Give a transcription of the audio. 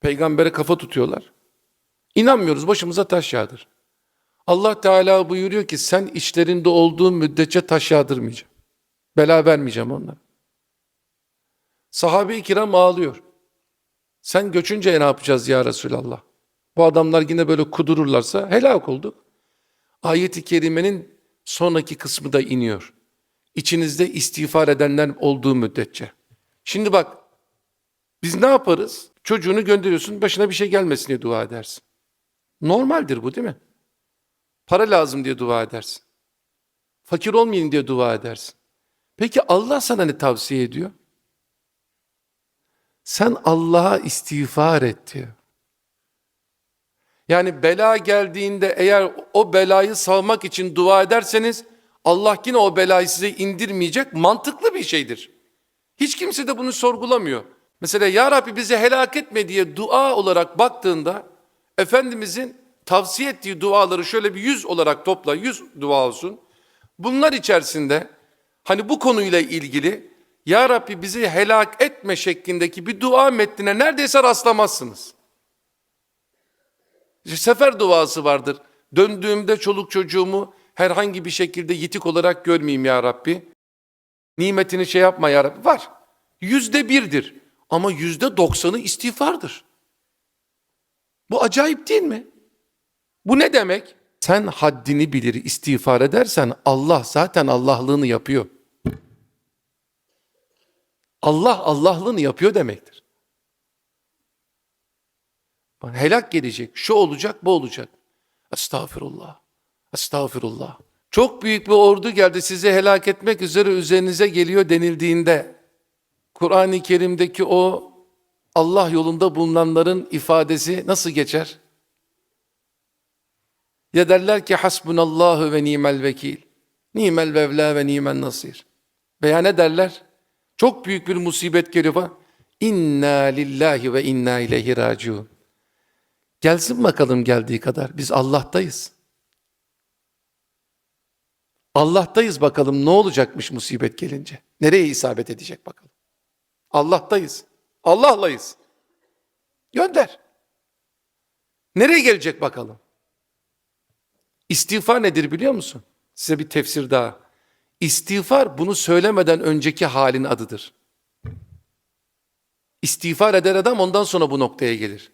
Peygambere kafa tutuyorlar. İnanmıyoruz başımıza taş yağdır. Allah Teala buyuruyor ki sen içlerinde olduğun müddetçe taş yağdırmayacağım. Bela vermeyeceğim onlara. Sahabe-i kiram ağlıyor. Sen göçünce ne yapacağız ya Resulallah? Bu adamlar yine böyle kudururlarsa helak olduk. Ayet-i kerimenin sonraki kısmı da iniyor. İçinizde istiğfar edenler olduğu müddetçe. Şimdi bak biz ne yaparız? Çocuğunu gönderiyorsun başına bir şey gelmesin diye dua edersin. Normaldir bu değil mi? Para lazım diye dua edersin. Fakir olmayın diye dua edersin. Peki Allah sana ne tavsiye ediyor? Sen Allah'a istiğfar et diyor. Yani bela geldiğinde eğer o belayı savmak için dua ederseniz Allah yine o belayı size indirmeyecek mantıklı bir şeydir. Hiç kimse de bunu sorgulamıyor. Mesela Ya Rabbi bizi helak etme diye dua olarak baktığında Efendimizin tavsiye ettiği duaları şöyle bir yüz olarak topla, yüz dua olsun. Bunlar içerisinde hani bu konuyla ilgili Ya Rabbi bizi helak etme şeklindeki bir dua metnine neredeyse rastlamazsınız. Sefer duası vardır. Döndüğümde çoluk çocuğumu herhangi bir şekilde yitik olarak görmeyeyim ya Rabbi. Nimetini şey yapma ya Rabbi. Var. Yüzde birdir. Ama yüzde doksanı istiğfardır. Bu acayip değil mi? Bu ne demek? Sen haddini bilir istiğfar edersen Allah zaten Allahlığını yapıyor. Allah Allahlığını yapıyor demektir. Helak gelecek, şu olacak, bu olacak. Estağfurullah, estağfurullah. Çok büyük bir ordu geldi sizi helak etmek üzere üzerinize geliyor denildiğinde Kur'an-ı Kerim'deki o Allah yolunda bulunanların ifadesi nasıl geçer? Ya derler ki hasbunallahu ve nimel vekil. Nimel vevla ve nimel nasir. Veya ne derler? Çok büyük bir musibet geliyor. İnna lillahi ve inna ileyhi raciun. Gelsin bakalım geldiği kadar. Biz Allah'tayız. Allah'tayız bakalım ne olacakmış musibet gelince. Nereye isabet edecek bakalım. Allah'tayız. Allah'layız. Gönder. Nereye gelecek bakalım? İstiğfar nedir biliyor musun? Size bir tefsir daha. İstiğfar bunu söylemeden önceki halin adıdır. İstiğfar eder adam ondan sonra bu noktaya gelir.